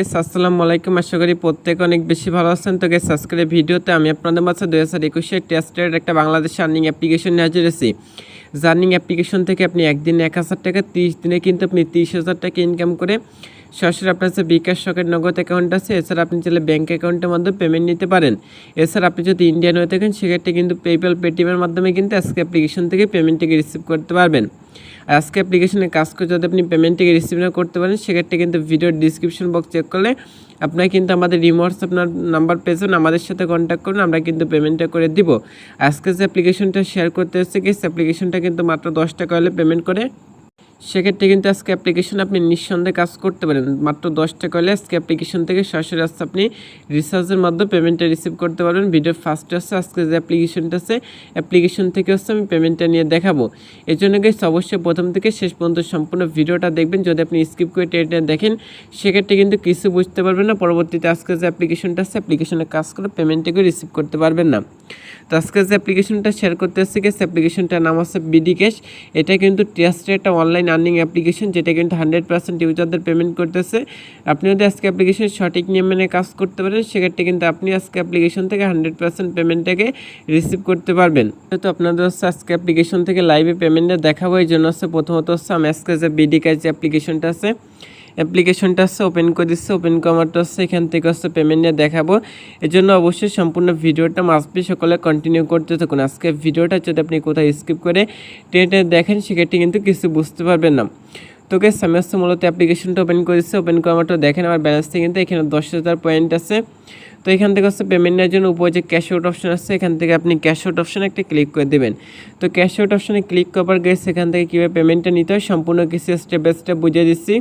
Guys, আসসালামু আলাইকুম। আশা করি প্রত্যেক অনেক বেশি ভালো আছেন। তো গেস আজকের ভিডিওতে আমি আপনাদের মাঝে দুই হাজার একুশে টেস্টের একটা বাংলাদেশ আর্নিং অ্যাপ্লিকেশন নিয়ে হাজির হয়েছি। জার্নিং অ্যাপ্লিকেশন থেকে আপনি একদিনে এক হাজার টাকা তিরিশ দিনে কিন্তু আপনি তিরিশ হাজার টাকা ইনকাম করে সরাসরি আপনার যে বিকাশ সকের নগদ অ্যাকাউন্ট আছে। এছাড়া আপনি চাইলে ব্যাঙ্ক অ্যাকাউন্টের মাধ্যমে পেমেন্ট নিতে পারেন। এছাড়া আপনি যদি ইন্ডিয়ান হয়ে থাকেন, সেক্ষেত্রে কিন্তু পেপ্যাল পেটিএমের মাধ্যমে কিন্তু আজকে অ্যাপ্লিকেশন থেকে পেমেন্টটিকে রিসিভ করতে পারবেন। আর আজকে অ্যাপ্লিকেশনে কাজ করে যদি আপনি পেমেন্টটিকে রিসিভ না করতে পারেন, সেক্ষেত্রে কিন্তু ভিডিওর ডিসক্রিপশন বক্স চেক করলে আপনারা কিন্তু আমাদের রিমোটস আপনার নাম্বার পেয়েছেন আমাদের সাথে কন্ট্যাক্ট করুন, আমরা কিন্তু পেমেন্টটা করে দিব। আজকে যে অ্যাপ্লিকেশনটা শেয়ার করতে এসেছে কি অ্যাপ্লিকেশনটা কিন্তু মাত্র দশ টাকা হলে পেমেন্ট করে সেক্ষেত্রে কিন্তু আজকে অ্যাপ্লিকেশন আপনি নিঃসন্দেহে কাজ করতে পারেন। মাত্র দশ টাকা হলে আজকে অ্যাপ্লিকেশন থেকে সরাসরি আসছে আপনি রিচার্জের মাধ্যমে পেমেন্টটা রিসিভ করতে পারবেন। ভিডিও ফার্স্টে আসছে, আজকে যে অ্যাপ্লিকেশনটা আছে অ্যাপ্লিকেশন থেকে হচ্ছে আমি পেমেন্টটা নিয়ে দেখাবো। এই জন্য গেছে অবশ্যই প্রথম থেকে শেষ পর্যন্ত সম্পূর্ণ ভিডিওটা দেখবেন। যদি আপনি স্কিপ করে টেনে দেখেন, সেক্ষেত্রে কিন্তু কিছু বুঝতে পারবেন না। পরবর্তীতে আজকে যে অ্যাপ্লিকেশনটা আছে অ্যাপ্লিকেশনে কাজ করে পেমেন্টটাকে রিসিভ করতে পারবেন না। তো আজকে যে অ্যাপ্লিকেশনটা শেয়ার করতে আসছে গেছে অ্যাপ্লিকেশনটার নাম আছে বিডি ক্যাশ এটা কিন্তু ট্রাস্টের একটা অনলাইন আর্নিং অ্যাপ্লিকেশন, যেটা কিন্তু হান্ড্রেড পার্সেন্ট ইউজারদের পেমেন্ট করতেছে। আপনি যদি আজকে অ্যাপ্লিকেশন সঠিক নিয়ম কাজ করতে পারেন, সেক্ষেত্রে কিন্তু আপনি আজকে অ্যাপ্লিকেশন থেকে হান্ড্রেড পার্সেন্ট পেমেন্টটাকে রিসিভ করতে পারবেন। তো আপনাদের হচ্ছে আজকে অ্যাপ্লিকেশন থেকে লাইভে পেমেন্টটা দেখাবো, এই জন্য হচ্ছে প্রথমত হচ্ছে আমি আজকে যে বিডি কাজ অ্যাপ্লিকেশনটা আছে অ্যাপ্লিকেশনটা হচ্ছে ওপেন করে দিচ্ছে ওপেন কমারটা হচ্ছে এখান থেকে হচ্ছে পেমেন্ট নিয়ে দেখাবো। এর জন্য অবশ্যই সম্পূর্ণ ভিডিওটা মাসবি সকলে কন্টিনিউ করতে থাকুন। আজকে ভিডিওটা যদি আপনি কোথাও স্কিপ করে টেনে দেখেন, সেক্ষেত্রে কিন্তু কিছু বুঝতে পারবেন না। তো গেস আমি মূলত অ্যাপ্লিকেশনটা ওপেন করেছি ওপেন কমারটা দেখেন, আমার ব্যালেন্সটা কিন্তু এখানে দশ হাজার পয়েন্ট আছে। তো এখান থেকে হচ্ছে পেমেন্ট নেওয়ার জন্য উপরে যে ক্যাশ আউট অপশন আছে, এখান থেকে আপনি ক্যাশ আউট অপশানে একটা ক্লিক করে দেবেন। তো ক্যাশ আউট অপশানে ক্লিক করার গেছে এখান থেকে কীভাবে পেমেন্টটা নিতে হয়, সম্পূর্ণ কিছু স্টেপ বাই স্টেপ বুঝিয়ে দিচ্ছি।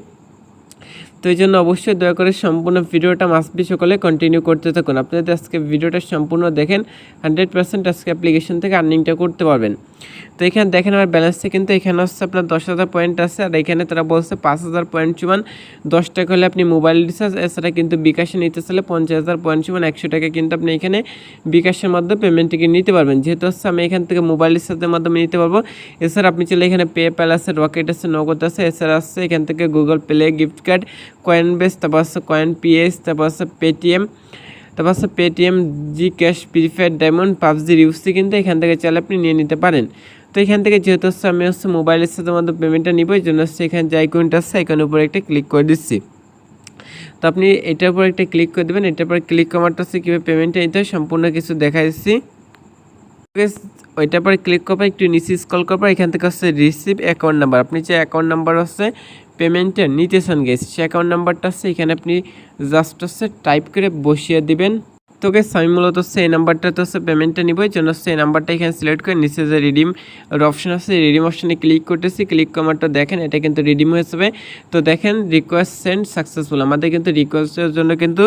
তো এই জন্য অবশ্যই দয়া করে সম্পূর্ণ ভিডিওটা মাসবি সকলে কন্টিনিউ করতে থাকুন। আপনি যদি আজকে ভিডিওটা সম্পূর্ণ দেখেন হান্ড্রেড পার্সেন্ট আজকে অ্যাপ্লিকেশন থেকে আর্নিংটা করতে পারবেন। তো এখানে দেখেন আমার ব্যালেন্সটা কিন্তু এখানে হচ্ছে আপনার দশ হাজার পয়েন্ট আছে, আর এখানে তারা বলছে পাঁচ হাজার পয়েন্ট চুমান দশ টাকা হলে আপনি মোবাইল রিচার্জ এছাড়া কিন্তু বিকাশে নিতে চাইলে পঞ্চাশ হাজার পয়েন্ট চুমান একশো টাকা কিন্তু আপনি এখানে বিকাশের মাধ্যমে পেমেন্টটিকে নিতে পারবেন। যেহেতু হচ্ছে আমি এখান থেকে মোবাইল রিচার্জের মাধ্যমে নিতে পারব, এছাড়া আপনি চাইলে এখানে পেপ্যাল আছে রকেট আছে, নগদ আছে, এছাড়া আছে এখান থেকে Google Play gift card coin base তারপর আছে কয়েন পিএস তারপর আছে পেটিএম তারপর আছে Paytm G cash prepaid diamond PUBG UC কিন্তু এখান থেকে চাইলে আপনি নিয়ে নিতে পারেন। তো এখান থেকে যেহেতু হচ্ছে আমি হচ্ছে মোবাইলের সাথে মধ্যে পেমেন্টটা নিব এই জন্য হচ্ছে এখানে যে আইকনটা আছে আইকনের উপরে একটা ক্লিক করে দিচ্ছি। তো আপনি এটার উপর একটা ক্লিক করে দেবেন, এটার পর ক্লিক করারটা হচ্ছে কীভাবে পেমেন্টটা নিতে হয় সম্পূর্ণ কিছু দেখা দিচ্ছি। ওইটার পরে ক্লিক পর একটু নিচে স্কল পর এখান থেকে হচ্ছে রিসিভ অ্যাকাউন্ট নাম্বার আপনি যে অ্যাকাউন্ট নাম্বার হচ্ছে পেমেন্টটা নিতেছেন গেছে সে অ্যাকাউন্ট নাম্বারটা আছে, এখানে আপনি জাস্ট হচ্ছে টাইপ করে বসিয়ে দিবেন। তো গেস আমি মূলত এই নাম্বারটা তো হচ্ছে পেমেন্টটা নিব, এই জন্য এই নাম্বারটা এখানে সিলেক্ট করে নিচে যে রিডিম অপশন আছে রিডিম অপশনে ক্লিক করতেছি ক্লিক কমারটা দেখেন এটা কিন্তু রিডিম হয়ে যাবে। তো দেখেন রিকোয়েস্ট সেন্ড সাকসেসফুল আমাদের কিন্তু রিকোয়েস্টের জন্য কিন্তু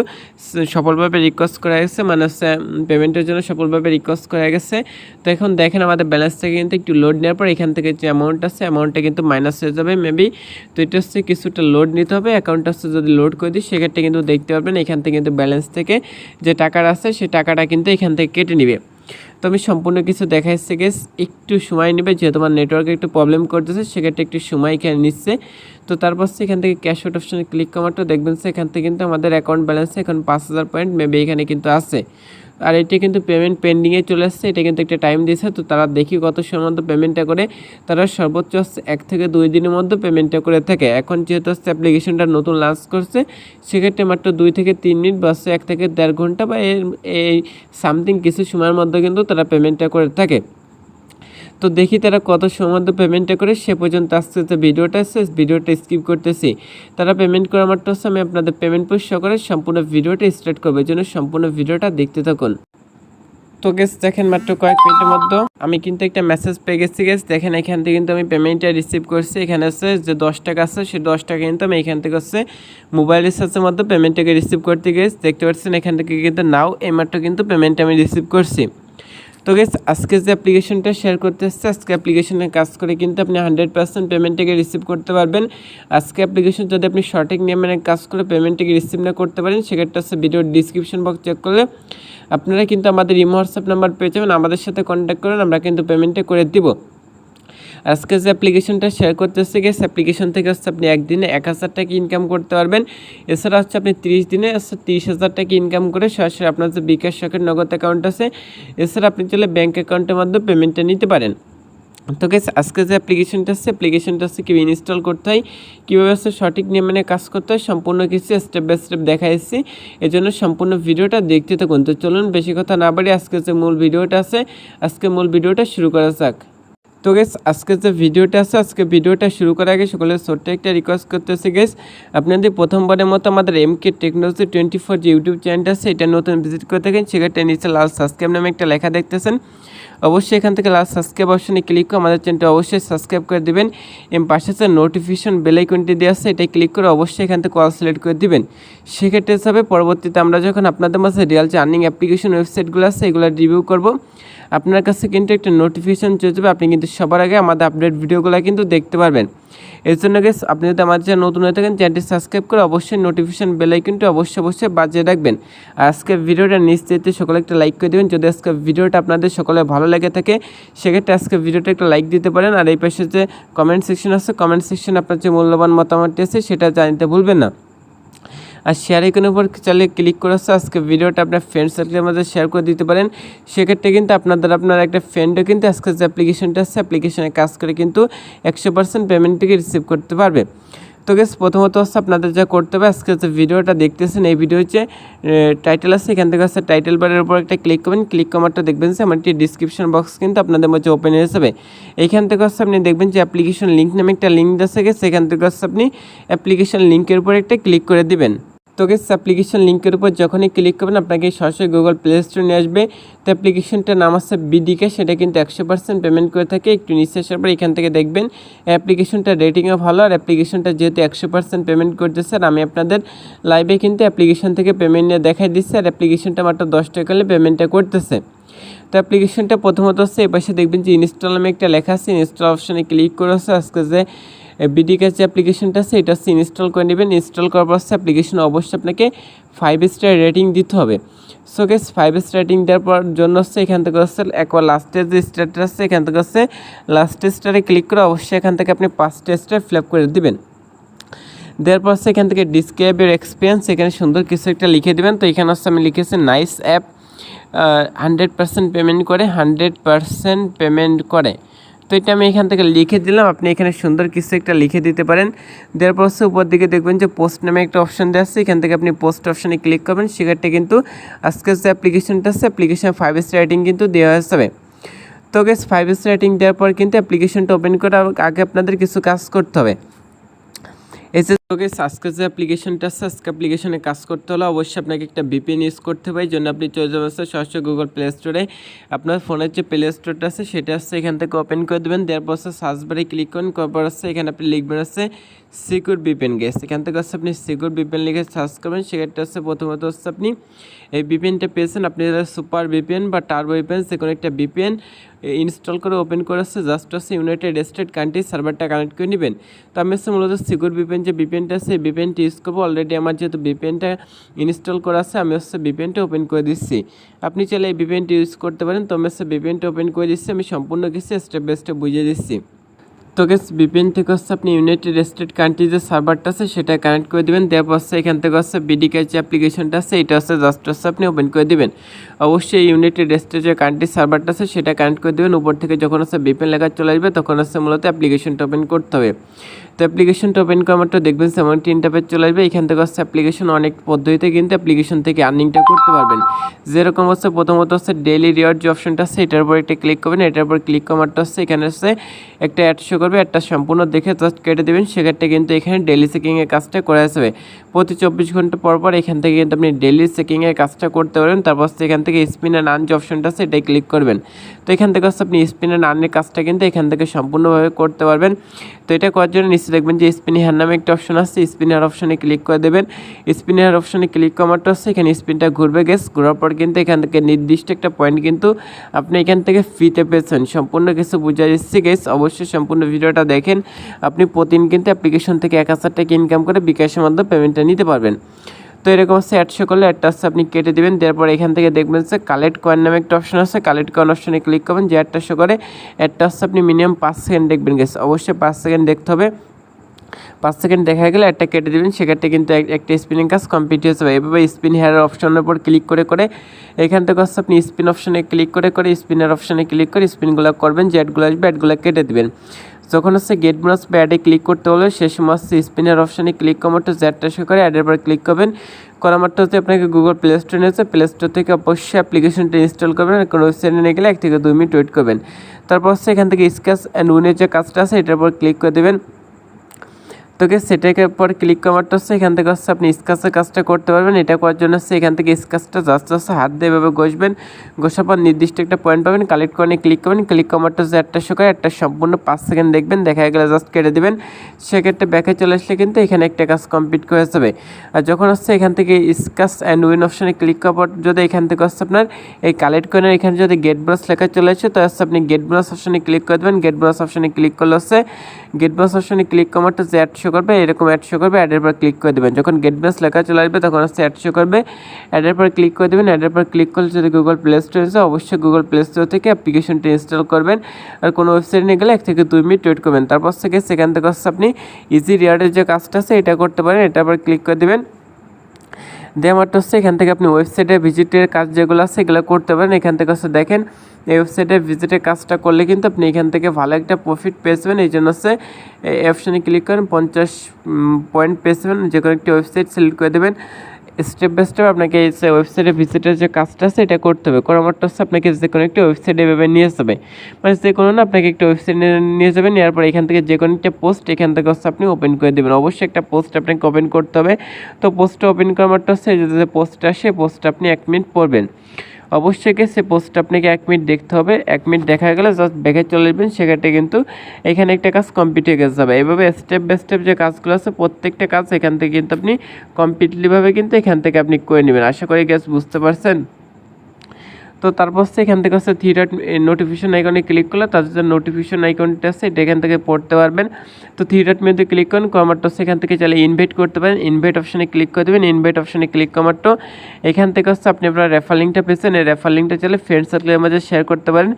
সফলভাবে রিকোয়েস্ট করা গেছে মানে হচ্ছে পেমেন্টের জন্য সফলভাবে রিকোয়েস্ট করা গেছে। তো এখন দেখেন আমাদের ব্যালেন্স থেকে কিন্তু একটু লোড নেওয়ার পর এখান থেকে যে অ্যামাউন্ট আছে অ্যামাউন্টটা কিন্তু মাইনাস হয়ে যাবে মেবি তো এটা হচ্ছে কিছুটা লোড নিতে হবে অ্যাকাউন্টটা হচ্ছে যদি লোড করে দিই, সেক্ষেত্রে কিন্তু দেখতে পারবেন এখান থেকে কিন্তু ব্যালেন্স থেকে যে টাকাটা আছে, সেই টাকাটা কিন্তু এখান থেকে কেটে নিবে। তো আমি সম্পূর্ণ কিছু দেখাচ্ছি গেস একটু সময় নেবে, যেহেতু আমার নেটওয়ার্কে একটু প্রবলেম করতেছে, সেক্ষেত্রে একটু সময় এখানে নিচ্ছে। তো তারপর এখান থেকে ক্যাশ আউট অপশানে ক্লিক করাটা দেখবেন এখান থেকে কিন্তু আমাদের অ্যাকাউন্ট ব্যালেন্স এখন পাঁচ হাজার পয়েন্ট মেবি এখানে কিন্তু আছে। আর এটা কিন্তু পেমেন্ট পেন্ডিংয়ে চলে আসছে, এটা কিন্তু একটা টাইম দিয়েছে, তো তারা দেখি কত সময় মধ্যে পেমেন্টটা করে। তারা সর্বোচ্চ এক থেকে দুই দিনের মধ্যে পেমেন্টটা করে থাকে। এখন যেহেতু হচ্ছে অ্যাপ্লিকেশনটা নতুন লঞ্চ করছে, সেক্ষেত্রে মাত্র দুই থেকে তিন মিনিট বা এক থেকে দেড় ঘণ্টা বা এই সামথিং কিছু সময়ের মধ্যে কিন্তু তারা পেমেন্টটা করে থাকে। তো দেখি তারা কত সময় পেমেন্টটা করে, সে পর্যন্ত আসতে যে ভিডিওটা আসছে ভিডিওটা স্কিপ করতেছি। তারা পেমেন্ট করা মাত্র আমি আপনাদের পেমেন্ট পুশ করে সম্পূর্ণ ভিডিওটা স্টার্ট করব জন্য সম্পূর্ণ ভিডিওটা দেখতে থাকুন। তো গেস দেখেন মাত্র কয়েক মিনিটের মধ্যে আমি কিন্তু একটা মেসেজ পেয়ে গেছি গেস দেখেন এখান থেকে কিন্তু আমি পেমেন্টটা রিসিভ করছি। এখানে আছে যে দশ টাকা আছে সেই দশ টাকা কিন্তু আমি এখান থেকে হচ্ছে মোবাইল রিচার্জের মধ্যে পেমেন্টটাকে রিসিভ করতে গেছি দেখতে পাচ্ছেন এখান থেকে কিন্তু নাও এই মাত্র কিন্তু পেমেন্টটা আমি রিসিভ করছি। তো গেস আজকে যে অ্যাপ্লিকেশনটা শেয়ার করতে এসছে, আজকে অ্যাপ্লিকেশনে কাজ করে কিন্তু আপনি হান্ড্রেড পার্সেন্ট পেমেন্টটাকে রিসিভ করতে পারবেন। আজকে অ্যাপ্লিকেশন যদি আপনি সঠিক নিয়মে কাজ করে পেমেন্টটাকে রিসিভ না করতে পারেন, সেক্ষেত্রে হচ্ছে ভিডিওর ডিসক্রিপশন বক্স চেক করলে আপনারা কিন্তু আমাদের ইমো হোয়াটসঅ্যাপ নাম্বার পেয়ে যাবেন। আমাদের সাথে কন্ট্যাক্ট করেন, আমরা কিন্তু পেমেন্টটা করে দিব। আজকে যে অ্যাপ্লিকেশনটা শেয়ার করতেছে গেস অ্যাপ্লিকেশন থেকে হচ্ছে আপনি একদিনে এক হাজার টাকা ইনকাম করতে পারবেন। এছাড়া হচ্ছে আপনি তিরিশ দিনে হচ্ছে তিরিশ হাজার টাকা ইনকাম করে সরাসরি আপনার যে বিকাশ শখের নগদ অ্যাকাউন্ট আছে, এছাড়া আপনি চলে ব্যাঙ্ক অ্যাকাউন্টের মাধ্যমে পেমেন্টটা নিতে পারেন। তো গেস আজকে যে অ্যাপ্লিকেশনটা আছে অ্যাপ্লিকেশনটা আছে কীভাবে ইনস্টল করতে হয়, কীভাবে হচ্ছে সঠিক নিয়মে মানে কাজ করতে হয়, সম্পূর্ণ কিছু স্টেপ বাই স্টেপ দেখা এসেছি এই জন্য সম্পূর্ণ ভিডিওটা দেখতে থাকুন। তো চলুন, বেশি কথা না বাড়ি আজকে যে মূল ভিডিওটা আছে, আজকে মূল ভিডিওটা শুরু করা যাক। তো গেস আজকে যে ভিডিওটা আছে, আজকে ভিডিওটা শুরু করার আগে সকলের ছোট্ট একটা রিকোয়েস্ট করতেছি গেস আপনাদের প্রথমবারের মতো আমাদের M K technology twenty four যে ইউটিউব চ্যানেলটা আছে, এটা নতুন ভিজিট করে থাকেন সেক্ষেত্রে নিচে লাল সাবস্ক্রাইব নামে একটা লেখা দেখতেছেন। অবশ্যই এখান থেকে লাস্ট সাবস্ক্রাইব অপশনে ক্লিক করে আমাদের চ্যানেলটা অবশ্যই সাবস্ক্রাইব করে দিবেন। এবং পাশে যে নোটিফিকেশন বেল আইকনটি দেওয়া আছে এটাই ক্লিক করে অবশ্যই এখান থেকে কল সিলেক্ট করে দিবেন। সেক্ষেত্রে হিসাবে পরবর্তীতে আমরা যখন আপনাদের মাঝে রিয়াল যে আর্নিং অ্যাপ্লিকেশন ওয়েবসাইটগুলো আছে, এগুলো রিভিউ করব। আপনার কাছে কিন্তু একটা নোটিফিকেশন চলে যাবে, আপনি কিন্তু সবার আগে আমাদের আপডেট ভিডিওগুলো কিন্তু দেখতে পারবেন। এর জন্য গেস আপনি যদি আমার চ্যানেল নতুন হয়ে থাকেন, চ্যানেলটি সাবস্ক্রাইব করে অবশ্যই নোটিফিকেশন বেল আইকনটি অবশ্যই অবশ্যই বাজিয়ে রাখবেন। আর আজকে ভিডিওটা নিশ্চিত সকলে একটা লাইক করে দেবেন। যদি আজকে ভিডিওটা আপনাদের সকলে ভালো লেগে থাকে, সেক্ষেত্রে আজকে ভিডিওটা একটা লাইক দিতে পারেন। আর এই পাশে যে কমেন্ট সেকশন আছে কমেন্ট সেকশন আপনার যে মূল্যবান মতামতটি আছে, সেটা জানতে ভুলবেন না। আর শেয়ার আইকনের উপর চালিয়ে ক্লিক করে আসছে আজকে ভিডিওটা আপনার ফ্রেন্ড সার্কেলের মধ্যে শেয়ার করে দিতে পারেন। সেক্ষেত্রে কিন্তু আপনাদের আপনার একটা ফ্রেন্ডও কিন্তু আজকে যে অ্যাপ্লিকেশনটা আছে অ্যাপ্লিকেশনে কাজ করে কিন্তু একশো পার্সেন্ট পেমেন্টটিকে রিসিভ করতে পারবে। তো গেস প্রথমত হচ্ছে আপনাদের যা করতে হবে, আজকে যে ভিডিওটা দেখতেছেন, এই ভিডিও হচ্ছে টাইটেল আছে, এখান থেকে হচ্ছে টাইটেল বারের উপর একটা ক্লিক করবেন। ক্লিক কমারটা দেখবেন যে, আমার ডিসক্রিপশন বক্স কিন্তু আপনাদের মধ্যে ওপেন হয়ে যাবে। এইখান থেকে হচ্ছে আপনি দেখবেন যে অ্যাপ্লিকেশন লিঙ্ক নামে একটা লিঙ্ক আছে গেছে সেখান থেকে হচ্ছে আপনি অ্যাপ্লিকেশন লিঙ্কের উপর একটা ক্লিক করে দিবেন। তো গেস অ্যাপ্লিকেশন লিঙ্কের উপর যখনই ক্লিক করবেন, আপনাকে সরাসরি গুগল প্লে স্টোরে নিয়ে আসবে। তো অ্যাপ্লিকেশনটার নাম আছে বিডিকে সেটা কিন্তু একশো পার্সেন্ট পেমেন্ট করে থাকে। একটু নিচে আসার পর এখান থেকে দেখবেন অ্যাপ্লিকেশনটা রেটিংও ভালো, আর অ্যাপ্লিকেশনটা যেহেতু একশো পার্সেন্ট পেমেন্ট করতেছে, আর আমি আপনাদের লাইভে কিন্তু অ্যাপ্লিকেশন থেকে পেমেন্ট নিয়ে দেখাই দিচ্ছি, আর অ্যাপ্লিকেশনটা মাত্র দশ টাকা পেমেন্টটা করতেছে। তো অ্যাপ্লিকেশনটা প্রথমত হচ্ছে এ পাশে দেখবেন যে ইনস্টল নামে একটা লেখা আছে ইনস্টল অপশানে ক্লিক করে আজকে যে বিডি কাছে অ্যাপ্লিকেশনটা আছে, এটা হচ্ছে ইনস্টল করে নেবেন। ইনস্টল করার পর হচ্ছে অ্যাপ্লিকেশন অবশ্যই আপনাকে ফাইভ স্টার রেটিং দিতে হবে। So guess five star rating দেওয়ার পর জন্য হচ্ছে এখান থেকে হচ্ছে একবার লাস্টের যে স্টারটা আছে, এখান থেকে হচ্ছে লাস্ট স্টারে ক্লিক করে অবশ্যই এখান থেকে আপনি পাঁচটা স্টার ফিল করে দিবেন। দেওয়ার পর হচ্ছে এখান থেকে ডিসক্রাইবের এক্সপিরিয়েন্স এখানে সুন্দর কিছু একটা লিখে দেবেন। তো এখানে হচ্ছে আমি লিখেছি nice app hundred percent payment করে হান্ড্রেড পার্সেন্ট পেমেন্ট করে। তো এটা আমি এখান থেকে লিখে দিলাম। আপনি এখানে সুন্দর কিছু একটা লিখে দিতে পারেন। দেওয়ার পর হচ্ছে উপর দিকে দেখবেন যে পোস্ট নামে একটা অপশন দেওয়া আছে। এখান থেকে আপনি পোস্ট অপশানে ক্লিক করবেন। সেক্ষেত্রে কিন্তু আজকের যে অ্যাপ্লিকেশনটা আছে অ্যাপ্লিকেশন ফাইভ স্টার রাইটিং কিন্তু দেওয়া যাবে। তো গেস ফাইভ স্টার রাইটিং দেওয়ার পর কিন্তু অ্যাপ্লিকেশনটা ওপেন করার আগে আপনাদের কিছু কাজ করতে হবে। এই আজকে যে অ্যাপ্লিকেশনটা আজকে অ্যাপ্লিকেশনে কাজ করতে হলে অবশ্যই আপনাকে একটা বিপিএন ইউজ করতে হবে। জন্য আপনি চলে যাবেন সরাসরি গুগল প্লে স্টোরে আপনার ফোনের যে প্লে স্টোরটা আছে, সেটা হচ্ছে এখান থেকে ওপেন করে দেবেন। দেওয়ার পর হচ্ছে সার্চ বারে ক্লিক করুন। করার হচ্ছে এখানে আপনি লিখবেন হচ্ছে সিকিউর বিপেন গেস এখান থেকে হচ্ছে আপনি সিকিউর বিপিএন লিখে সার্চ করবেন। সেক্ষেত্রে হচ্ছে প্রথমত হচ্ছে আপনি এই বিপিএনটা পেয়েছেন। আপনি সুপার বিপিএন বা টার্বো বিপিএন যে কোনো একটা বিপিএন ইনস্টল করে ওপেন করে হচ্ছে জাস্ট হচ্ছে ইউনাইটেড স্টেট কান্ট্রি সার্ভারটা কানেক্ট করে নেবেন। তো আমি হচ্ছে মূলত সিকিউর বিপিএন যে বিপিএনটা আছে বিপিএনটি ইউজ করব। অলরেডি আমার যেহেতু বিপিএনটা ইনস্টল করা আছে, আমি হচ্ছে বিপিএনটা ওপেন করে দিচ্ছি। আপনি চাইলে এই বিপিএনটি ইউজ করতে পারেন, তো আমি হচ্ছে বিপিএনটা ওপেন করে দিচ্ছি, আমি সম্পূর্ণ কিছু স্টেপ বাই স্টেপ বুঝিয়ে দিচ্ছি। তো গেস বিপিএন থেকে হচ্ছে আপনি ইউনাইটেড স্টেট কান্ট্রি যে সার্ভারটা আছে, সেটা কানেক্ট করে দেবেন, দেওয়ার পর হচ্ছে এখান থেকে হচ্ছে বিডিকার যে অ্যাপ্লিকেশনটা আছে, এটা হচ্ছে জাস্ট হচ্ছে আপনি ওপেন করে দেবেন। অবশ্যই ইউনাইটেড স্টেট যে কান্ট্রি সার্ভারটা আছে, সেটা কানেক্ট করে দেবেন। উপর থেকে যখন হচ্ছে বিপিএন লেখা চলে আসবে, তখন হচ্ছে মূলত অ্যাপ্লিকেশনটা ওপেন করতে হবে। তো অ্যাপ্লিকেশনটা ওপেন করা মাত্র দেখবেন সেমন একটি ইন্টারপেজ চলে আসবে, এখান থেকে হচ্ছে অ্যাপ্লিকেশন অনেক পদ্ধতিতে কিন্তু অ্যাপ্লিকেশন থেকে আর্নিংটা করতে পারবেন। যেরকম হচ্ছে প্রথমত হচ্ছে ডেলি রিওয়ার্ড যে অপশনটা আছে, এটার উপর একটা ক্লিক করবেন, এটার উপর ক্লিক করা মাত্র হচ্ছে এখানে হচ্ছে একটা অ্যাড শো করবে একটা সম্পূর্ণ দেখে জাস্ট কেটে দেবেন, সেক্ষেত্রে কিন্তু এখানে ডেলি চেকিংয়ের কাজটা করে আসবে। প্রতি চব্বিশ ঘণ্টা পর পর এখান থেকে কিন্তু আপনি ডেলি চেকিংয়ের কাজটা করতে পারবেন, তারপর হচ্ছে এখান থেকে স্পিনার আন যে অপশনটা আছে, এটাই ক্লিক করবেন। তো এখান থেকে হচ্ছে আপনি স্পিনার আনের কাজটা কিন্তু এখান থেকে সম্পূর্ণভাবে করতে পারবেন। তো এটা করার জন্য নিশ্চয়ই দেখবেন যে স্পিনিহার নামে একটা অপশন আছে স্পিনার অপশনে ক্লিক করে দেবেন। স্পিনার অপশনে ক্লিক করাটা হচ্ছে এখানে স্পিনটা ঘুরবে গেস ঘোরার পর কিন্তু এখান থেকে নির্দিষ্ট একটা পয়েন্ট কিন্তু আপনি এখান থেকে ফ্রিতে পেয়েছেন। সম্পূর্ণ কিছু বুঝা যাচ্ছে গেস অবশ্যই সম্পূর্ণ ভিডিওটা দেখেন। আপনি প্রতিদিন কিন্তু অ্যাপ্লিকেশন থেকে এক হাজার টাকা ইনকাম করে বিকাশের মাধ্যমে পেমেন্টটা নিতে পারবেন। তো এরকম হচ্ছে অ্যাডশো করলে অ্যাডটা হচ্ছে আপনি কেটে দেবেন। তারপর এখান থেকে দেখবেন যে কালেক্ট কয়েন নামে একটা অপশন আছে। কালেক্ট কয়েন অপশনে ক্লিক করবেন, যে অ্যাডটা শো করে অ্যাডটা হচ্ছে আপনি মিনিমাম পাঁচ সেকেন্ড দেখবেন গেছে অবশ্যই পাঁচ সেকেন্ড দেখতে হবে। পাঁচ সেকেন্ড দেখা গেলে একটা কেটে দেবেন, সেক্ষেত্রে কিন্তু একটা স্পিনিং কাজ কমপ্লিট হয়ে যাবে। এভাবে স্পিন হেয়ার অপশনের উপর ক্লিক করে করে এখান থেকে হচ্ছে আপনি স্পিন অপশনে ক্লিক করে করে স্পিনের অপশনে ক্লিক করে স্পিনগুলো করবেন, যে অ্যাডগুলো আসবে অ্যাডগুলো কেটে দেবেন। যখন হচ্ছে গেট বোনাস বা অ্যাডে ক্লিক করতে হলে, সে সময় হচ্ছে স্পিনের অপশনে ক্লিক করা মাত্র জ্যাডটা শো করে অ্যাডের পর ক্লিক করবেন। করা মাত্র হচ্ছে আপনাকে গুগল প্লে স্টোরে নিয়েছে প্লে স্টোর থেকে অবশ্যই অ্যাপ্লিকেশনটা ইনস্টল করবেন, আর কোনো ওয়েবসাইটে নিয়ে গেলে এক থেকে দুই মিনিট ওয়েট করবেন। তারপর হচ্ছে এখান থেকে স্ক্যাচ অ্যান্ড উইনের যে কাজটা আছে, এটার উপর ক্লিক করে দেবেন। তোকে সেটাকে পর ক্লিক করারটা হচ্ছে এখান থেকে হচ্ছে আপনি স্কাচের কাজটা করতে পারবেন। এটা করার জন্য হচ্ছে এখান থেকে স্কাচটা জাস্ট জাস্ট হাত দিয়ে এভাবে ঘষবেন। ঘষার পর নির্দিষ্ট একটা পয়েন্ট পাবেন কালেক্ট করে ক্লিক করবেন। ক্লিক করারটা হচ্ছে একটা শোকায় একটা সম্পূর্ণ পাঁচ সেকেন্ড দেখবেন, দেখা গেলে জাস্ট কেটে দেবেন। সেক্ষেত্রে ব্যাকে চলে আসলে কিন্তু এখানে একটা কাজ কমপ্লিট করে যাবে। আর যখন হচ্ছে এখান থেকে স্কাচ অ্যান্ড উইন অপশনে ক্লিক করার যদি এখান থেকে হচ্ছে আপনার এই কালেক্ট কয়েনের এখানে যদি গেট ব্রাস লেখা চলে আসে, তো হচ্ছে আপনি গেট ব্রাস অপশনে ক্লিক করে দেবেন। গেট ব্রাস অপশনে ক্লিক করলে হচ্ছে গেট ব্রাস অপশনে ক্লিক করারটা যে অ্যাড শো করবে, এরকম অ্যাড শো করবে অ্যাডের পর ক্লিক করে দেবেন। যখন গেট ব্রাস লেখা চলে আসবে, তখন হচ্ছে অ্যাড শো করবে। অ্যাডের পর ক্লিক করে দেবেন অ্যাডের পর ক্লিক করলে যদি গুগল প্লে স্টোর আছে অবশ্যই গুগল প্লে স্টোর থেকে অ্যাপ্লিকেশনটি ইনস্টল করবেন। আর কোনো ওয়েবসাইট নিয়ে গেলে এক থেকে দুই মিনিট ওয়েট করবেন। তারপর থেকে সেখান থেকে হচ্ছে আপনি ইজি রিয়ার্ডের যে কাজটা আছে, এটা করতে পারেন। এটার পর ক্লিক করে দেবেন। দেওয়া মাত্র হচ্ছে এখান থেকে আপনি ওয়েবসাইটে ভিজিটের কাজ যেগুলো আছে, এগুলো করতে পারেন। এখান থেকে হচ্ছে দেখেন এই ওয়েবসাইটে ভিজিটের কাজটা করলে কিন্তু আপনি এখান থেকে ভালো একটা প্রফিট পেয়েছেন এই জন্য হচ্ছে, এই অপশানে ক্লিক করেন, পঞ্চাশ পয়েন্ট পেয়েছেন যে কোনো একটি ওয়েবসাইট সিলেক্ট করে দেবেন। স্টেপ বাই স্টেপ আপনাকে এই ওয়েবসাইটে ভিজিটের যে কাজটা আছে, এটা করতে হবে। করার মাত্র হচ্ছে আপনাকে যে কোনো একটি ওয়েবসাইটে এভাবে নিয়ে যাবে মানে যে কোনো না, আপনাকে একটা ওয়েবসাইট নিয়ে যাবেন, নেওয়ার পর এখান থেকে যে কোনো একটা পোস্ট এখান থেকে হচ্ছে আপনি ওপেন করে দেবেন। অবশ্যই একটা পোস্ট আপনাকে ওপেন করতে হবে। তো পোস্টটা ওপেন করার মাত্র হচ্ছে যে পোস্টটা আসে পোস্টটা আপনি এক মিনিট পড়বেন। অবশ্যই সে পোস্টটা আপনাকে এক মিনিট দেখতে হবে। এক মিনিট দেখা গেলে জাস্ট ব্যাগে চলে যাবেন সেক্ষেত্রে কিন্তু এখানে একটা কাজ কমপ্লিট হয়ে গেছে যাবে। এইভাবে স্টেপ বাই স্টেপ যে কাজগুলো আছে, প্রত্যেকটা কাজ এখান থেকে কিন্তু আপনি কমপ্লিটলিভাবে কিন্তু এখান থেকে আপনি করে নেবেন। আশা করি গ্যাস বুঝতে পারছেন? তো তারপর হচ্ছে এখান থেকে হচ্ছে ডট নোটিফিকেশন আইকনে ক্লিক করলে তাদের যে নোটিফিকেশন আইকনটা আছে এটা এখান থেকে পড়তে পারবেন। তো ডট মেনুতে ক্লিক করুন কমার্টো সেখান থেকে চাইলে ইনভাইট করতে পারেন। ইনভাইট অপশনে ক্লিক করে দেবেন ইনভাইট অপশনে ক্লিক কমার্টো এখান থেকে হচ্ছে আপনি আপনার রেফার লিঙ্কটা পেয়েছেন, এই রেফার লিঙ্কটা চাইলে ফ্রেন্ড সার্কেলের মাঝে শেয়ার করতে পারেন।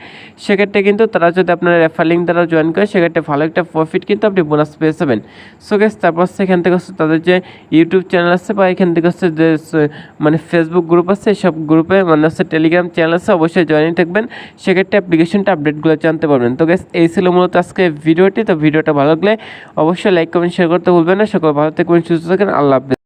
সেক্ষেত্রে কিন্তু তারা যদি আপনার রেফার লিঙ্ক দ্বারা জয়েন করে, সেক্ষেত্রে ভালো একটা প্রফিট কিন্তু আপনি বোনাস পেয়ে যাবেন। সো গেস তারপর এখান থেকে হচ্ছে তাদের যে ইউটিউব চ্যানেল আছে বা এখান থেকে হচ্ছে যে মানে ফেসবুক গ্রুপ আছে, সব গ্রুপে মানে হচ্ছে টেলিগ্রাম চ্যানেল আছে অবশ্যই জয়েন থাকবেন। সেক্ষেত্রে অ্যাপ্লিকেশনটা আপডেটগুলো জানতে পারবেন। তো গেস এই ছিল মূলত আজকে ভিডিওটি তো ভিডিওটা ভালো লাগলে অবশ্যই লাইক কমেন্ট শেয়ার করতে ভুলবেন না। সকল ভালো থাকবেন, সুস্থ থাকেন আল্লাহ হাফেজ।